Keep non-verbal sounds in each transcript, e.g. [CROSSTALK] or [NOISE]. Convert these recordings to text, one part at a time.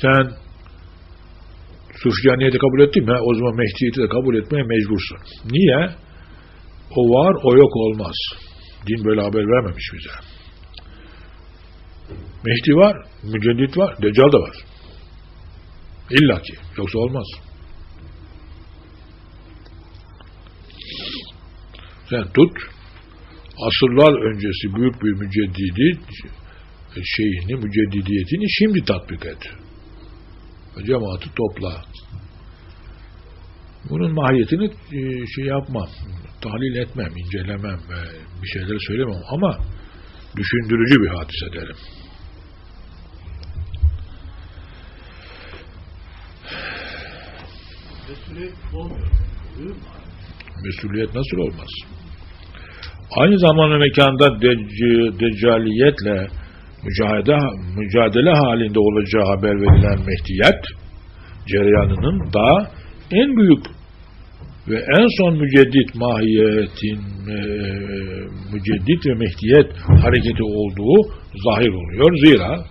Sen Sufyaniyeti kabul ettin mi? O zaman Mehdiyeti de kabul etmeye mecbursun. Niye? O var, o yok olmaz. Din böyle haber vermemiş bize. Mehdi var, müceddit var, deccal da var. İlla ki. Yoksa olmaz. Sen tut, asırlar öncesi büyük bir müceddidi şeyini, müceddidiyetini şimdi tatbik et. Cemaati topla. Bunun mahiyetini e, şey yapmam, tahlil etmem, incelemem ve bir şeyler söylemem ama düşündürücü bir hadise derim. Mesuliyet nasıl olmaz? Aynı zaman ve mekanda dec- deccaliyetle mücadele, mücadele halinde olacağı haber verilen Mehdiyet cereyanının da en büyük ve en son müceddit mahiyetin e, müceddit ve mehdiyet hareketi olduğu zahir oluyor. Zira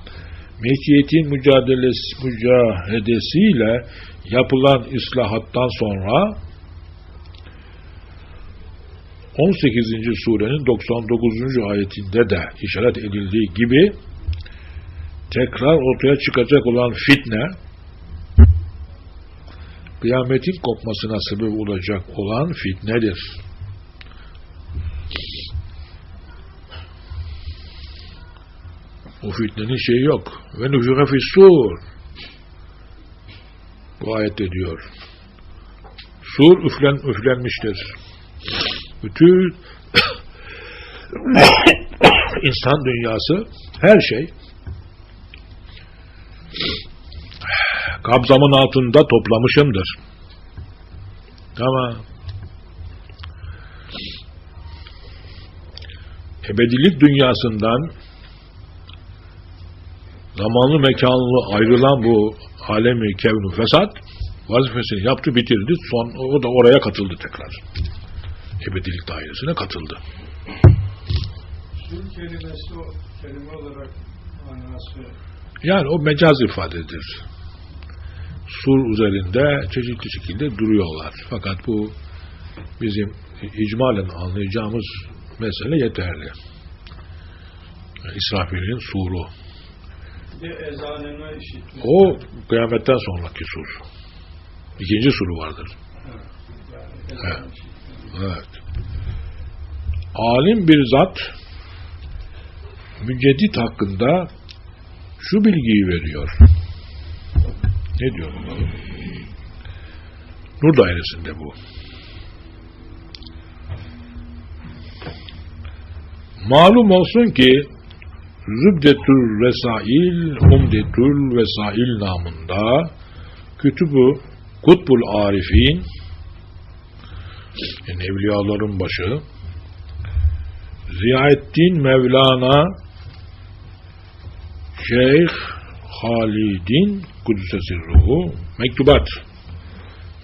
mehdiyetin mücadelesi, mücahedesiyle yapılan islahattan sonra 18. surenin 99. ayetinde de işaret edildiği gibi tekrar ortaya çıkacak olan fitne kıyametin kopmasına sebep olacak olan fitnedir. O fitnenin şeyi yok. Ve nüfühe fissur. Bu ayette diyor. Sur üflen, üflenmiştir. Bütün [COUGHS] insan dünyası, her şey kabzamın altında toplamışımdır. Tamam. Ebedilik dünyasından zamanlı mekanlı ayrılan bu alemi kevnu fesat vazifesini yaptı bitirdi. Son o da oraya katıldı tekrar. Ebedilik dairesine katıldı. Sür kelimesi o kelime olarak manası Yani o mecaz ifadedir. Sur üzerinde çeşitli şekilde duruyorlar. Fakat bu bizim icmalen anlayacağımız mesele yeterli. İsrafil'in suru. O kıyametten sonraki sur. İkinci suru vardır. Evet. Evet. Alim bir zat müceddit hakkında şu bilgiyi veriyor. Ne diyor bakalım? Nur dairesinde bu. Malum olsun ki Zübdetül Vesail, Umdetül Vesail namında Kütübü Kutbul Arifin yani evliyaların başı Ziyaettin Mevlana Şeyh Halid'in Kudüs'e ruhu mektubat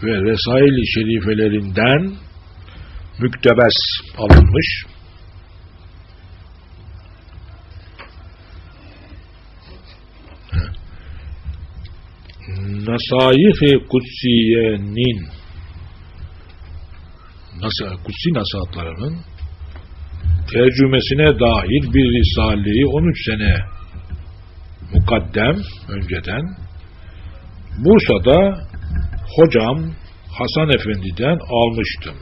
ve Resail-i Şerifelerinden müktebes alınmış. Nasayih-i Kutsiye'nin Kutsi nasihatlarının tercümesine dair bir risaleyi 13 sene mukaddem önceden Bursa'da hocam Hasan Efendi'den almıştım.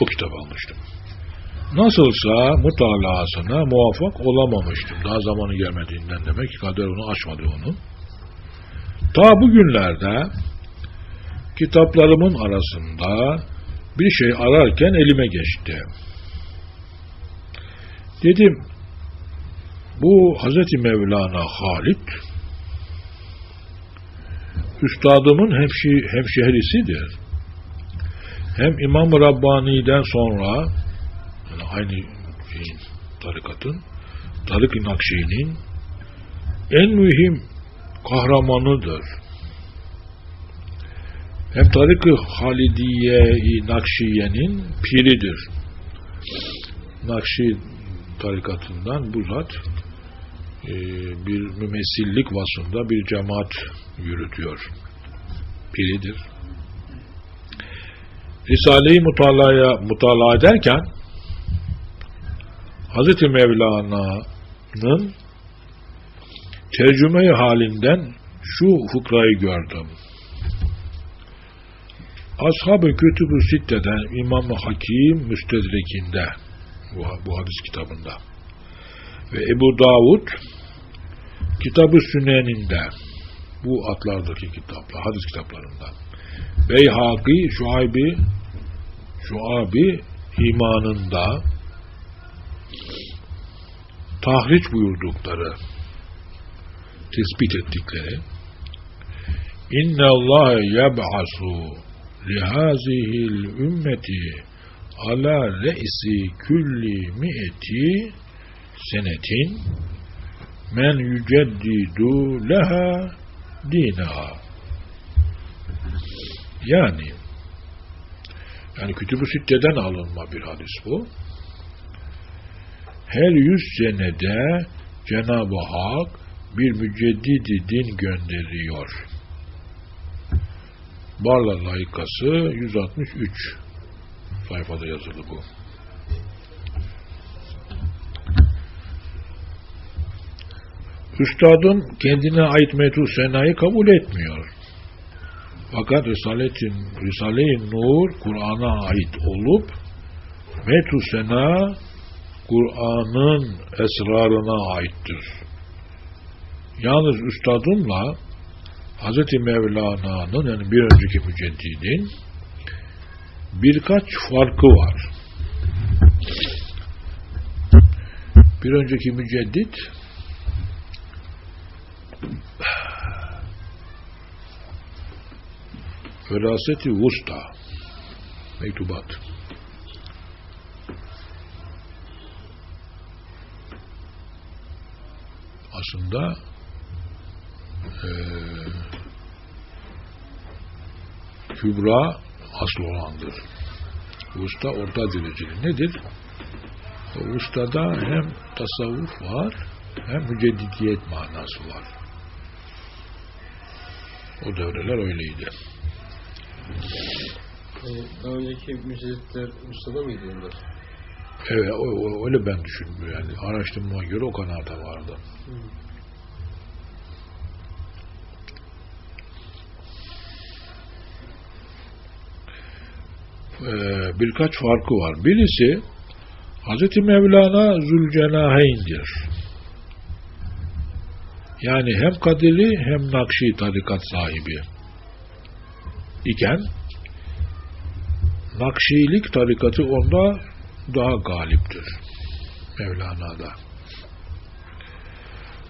O kitabı almıştım. Nasılsa mutalasına muvaffak olamamıştım. Daha zamanı gelmediğinden demek ki kader onu açmadı onu. Ta bugünlerde kitaplarımın arasında bir şey ararken elime geçti. Dedim, bu Hazreti Mevlana Halit, üstadımın hemşi, hemşehrisidir. Hem İmam-ı Rabbani'den sonra, yani aynı şeyin, tarikatın, Nakşi'nin en mühim kahramanıdır hem Tarik-ı Halidiye-i Nakşiye'nin piridir. Nakşi tarikatından bu zat e, bir mümessillik vasfında bir cemaat yürütüyor. Piridir. Risale-i Mutala'ya mutala ederken Hz. Mevlana'nın tercüme halinden şu fıkrayı gördüm. Ashab-ı Kütüb-ü Sitte'den İmam-ı Hakim Müstedrekinde bu, bu hadis kitabında ve Ebu Davud Kitab-ı Süneninde bu atlardaki kitaplar, hadis kitaplarından Beyhaki Şuaybi Şuabi imanında tahriç buyurdukları tespit ettikleri İnne Allah yeb'asu lihazihil ümmeti ala re'si külli mi'eti senetin men yüceddidu leha dinaha yani yani Kütüb-ü Sitte'den alınma bir hadis bu. Her yüz senede Cenab-ı Hak bir müceddidi din gönderiyor. Barla layıkası 163 sayfada yazılı bu. Üstadım kendine ait metu senayı kabul etmiyor. Fakat Risale-i Risale Nur Kur'an'a ait olup metu sena Kur'an'ın esrarına aittir. Yalnız üstadımla Hz. Mevlana'nın yani bir önceki müceddidin birkaç farkı var. Bir önceki müceddit Veraseti Vusta Mektubat aslında eee kübra asıl olandır. Usta orta dereceli. Nedir? Ustada hem tasavvuf var hem müceddidiyet manası var. O devreler öyleydi. Daha önceki mücadeleler ustada mıydı onlar? Evet, öyle ben düşündüm yani. Araştırmama göre o kanaata vardı. Ee, birkaç farkı var. Birisi Hz. Mevlana Zülcenaheyn'dir. Yani hem Kadiri hem Nakşi tarikat sahibi iken Nakşilik tarikatı onda daha galiptir. Mevlana'da.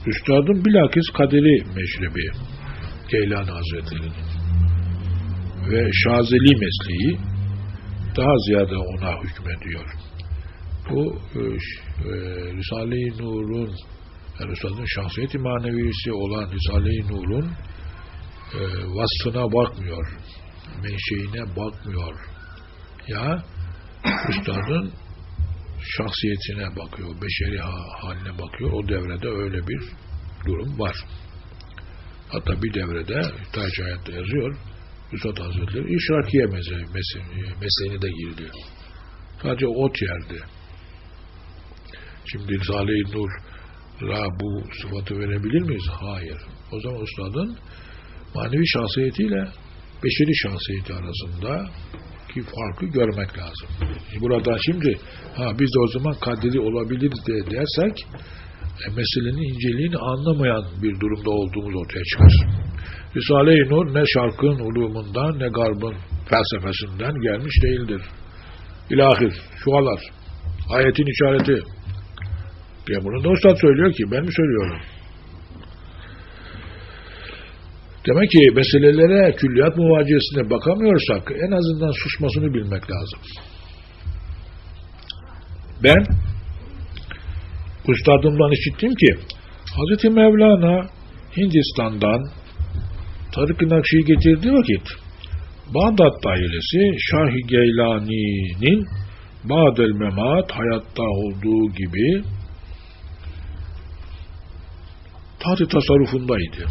Üstadın bilakis Kadiri meşrebi Geylani Hazretleri'nin ve Şazeli mesleği daha ziyade ona hükmediyor. Bu e, e, Risale-i Nur'un yani Üstadın şahsiyeti manevisi olan Risale-i Nur'un e, vasfına bakmıyor. Menşeine bakmıyor. Ya Üstadın şahsiyetine bakıyor, beşeri ha- haline bakıyor. O devrede öyle bir durum var. Hatta bir devrede Taci Hayat'ta yazıyor. Üstad Hazretleri İşrakiye mese- mesleğine de girdi. Sadece ot yerdi. Şimdi Risale-i Nur'a bu sıfatı verebilir miyiz? Hayır. O zaman Üstadın manevi şahsiyetiyle beşeri şahsiyeti arasında ki farkı görmek lazım. Burada şimdi ha biz de o zaman kaderi olabiliriz diye dersek e, meselenin inceliğini anlamayan bir durumda olduğumuz ortaya çıkar. Risale-i Nur ne şarkın ulumundan ne garbın felsefesinden gelmiş değildir. İlahir, şualar, ayetin işareti. Diye bunu da Üstad söylüyor ki ben mi söylüyorum? Demek ki meselelere külliyat muvaciyesine bakamıyorsak en azından susmasını bilmek lazım. Ben üstadımdan işittim ki Hz. Mevlana Hindistan'dan Tarık-ı Nakşi'yi getirdiği vakit Bağdat ailesi Şah-ı Geylani'nin Ba'del Memat hayatta olduğu gibi Taht-ı tasarrufundaydı.